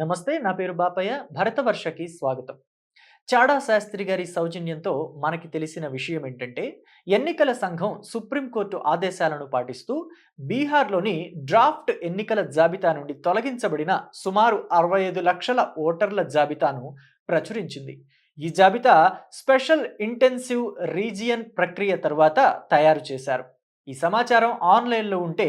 నమస్తే నా పేరు బాపయ్య. భరతవర్షకి స్వాగతం. చాడా శాస్త్రి గారి సౌజన్యంతో మనకి తెలిసిన విషయం ఏంటంటే ఎన్నికల సంఘం సుప్రీంకోర్టు ఆదేశాలను పాటిస్తూ బీహార్లోని డ్రాఫ్ట్ ఎన్నికల జాబితా నుండి తొలగించబడిన సుమారు అరవై ఐదు లక్షల ఓటర్ల జాబితాను ప్రచురించింది. ఈ జాబితా స్పెషల్ ఇంటెన్సివ్ రీజియన్ ప్రక్రియ తర్వాత తయారు చేశారు. ఈ సమాచారం ఆన్లైన్లో ఉంటే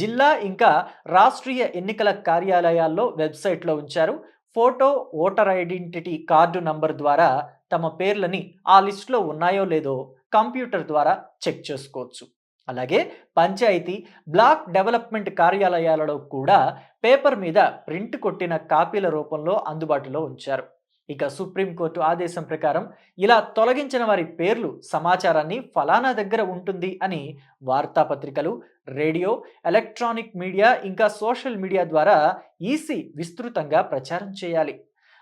జిల్లా ఇంకా రాష్ట్రీయ ఎన్నికల కార్యాలయాల్లో వెబ్సైట్లో ఉంచారు. Photo voter identity card number ద్వారా తమ పేర్లని ఆ లిస్టులో ఉన్నాయో లేదో కంప్యూటర్ ద్వారా చెక్ చేసుకోవచ్చు. అలాగే పంచాయతీ బ్లాక్ డెవలప్మెంట్ కార్యాలయాలలో కూడా పేపర్ మీద ప్రింట్ కొట్టిన కాపీల రూపంలో అందుబాటులో ఉంచారు. ఇక సుప్రీంకోర్టు ఆదేశం ప్రకారం ఇలా తొలగించిన వారి పేర్లు సమాచారాన్ని ఫలానా దగ్గర ఉంటుంది అని వార్తాపత్రికలు రేడియో ఎలక్ట్రానిక్ మీడియా ఇంకా సోషల్ మీడియా ద్వారా ఈసీ విస్తృతంగా ప్రచారం చేయాలి.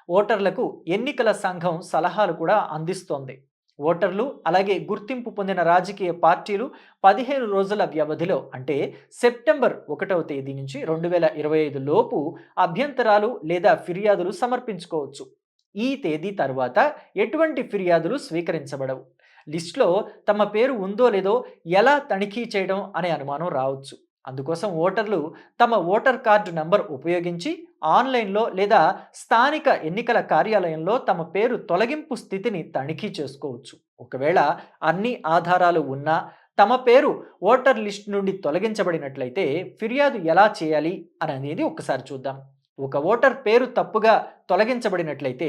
ఓటర్లకు ఎన్నికల సంఘం సలహాలు కూడా అందిస్తోంది. ఓటర్లు అలాగే గుర్తింపు పొందిన రాజకీయ పార్టీలు పదిహేను రోజుల వ్యవధిలో అంటే సెప్టెంబర్ ఒకటవ తేదీ నుంచి రెండు వేల ఇరవై ఐదు లోపు అభ్యంతరాలు లేదా ఫిర్యాదులు సమర్పించుకోవచ్చు. ఈ తేదీ తర్వాత ఎటువంటి ఫిర్యాదులు స్వీకరించబడవు. లిస్టులో తమ పేరు ఉందో లేదో ఎలా తనిఖీ చేయడం అనే అనుమానం రావచ్చు. అందుకోసం ఓటర్లు తమ ఓటర్ కార్డు నంబర్ ఉపయోగించి ఆన్లైన్లో లేదా స్థానిక ఎన్నికల కార్యాలయంలో తమ పేరు తొలగింపు స్థితిని తనిఖీ చేసుకోవచ్చు. ఒకవేళ అన్ని ఆధారాలు ఉన్నా తమ పేరు ఓటర్ లిస్ట్ నుండి తొలగించబడినట్లయితే ఫిర్యాదు ఎలా చేయాలి? అనేది ఒకసారి చూద్దాం. ఒక ఓటర్ పేరు తప్పుగా తొలగించబడినట్లయితే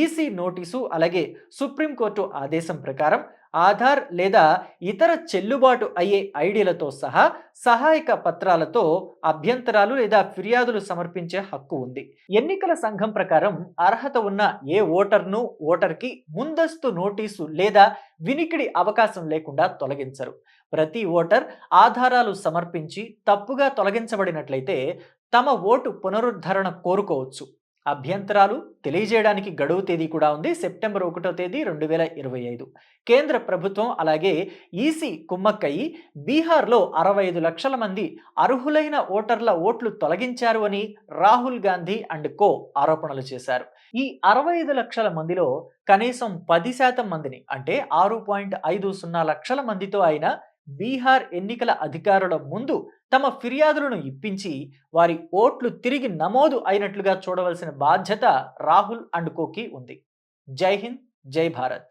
ఈసీ నోటీసు అలాగే సుప్రీంకోర్టు ఆదేశం ప్రకారం ఆధార్ లేదా ఇతర చెల్లుబాటు అయ్యే ఐడీలతో సహా సహాయక పత్రాలతో అభ్యంతరాలు లేదా ఫిర్యాదులు సమర్పించే హక్కు ఉంది. ఎన్నికల సంఘం ప్రకారం అర్హత ఉన్న ఏ ఓటర్ను ఓటర్కి ముందస్తు నోటీసు లేదా వినికిడి అవకాశం లేకుండా తొలగించరు. ప్రతి ఓటర్ ఆధారాలు సమర్పించి తప్పుగా తొలగించబడినట్లయితే తమ ఓటు పునరుద్ధరణ కోరుకోవచ్చు. అభ్యంతరాలు తెలియజేయడానికి గడువు తేదీ కూడా ఉంది. సెప్టెంబర్ ఒకటో తేదీ రెండు వేల ఇరవై ఐదు. కేంద్ర ప్రభుత్వం అలాగే ఈసీ కుమ్మక్కయి బీహార్లో అరవై ఐదు లక్షల మంది అర్హులైన ఓటర్ల ఓట్లు తొలగించారు అని రాహుల్ గాంధీ అండ్ కో ఆరోపణలు చేశారు. ఈ అరవై ఐదు లక్షల మందిలో కనీసం పది శాతం మందిని అంటే ఆరు పాయింట్ ఐదు సున్నా లక్షల మందితో అయిన బీహార్ ఎన్నికల అధికారుల ముందు తమ ఫిర్యాదులను ఇప్పించి వారి ఓట్లు తిరిగి నమోదు అయినట్లుగా చూడవలసిన బాధ్యత రాహుల్ అండ్ కోకి ఉంది. జై హింద్ జై భారత్.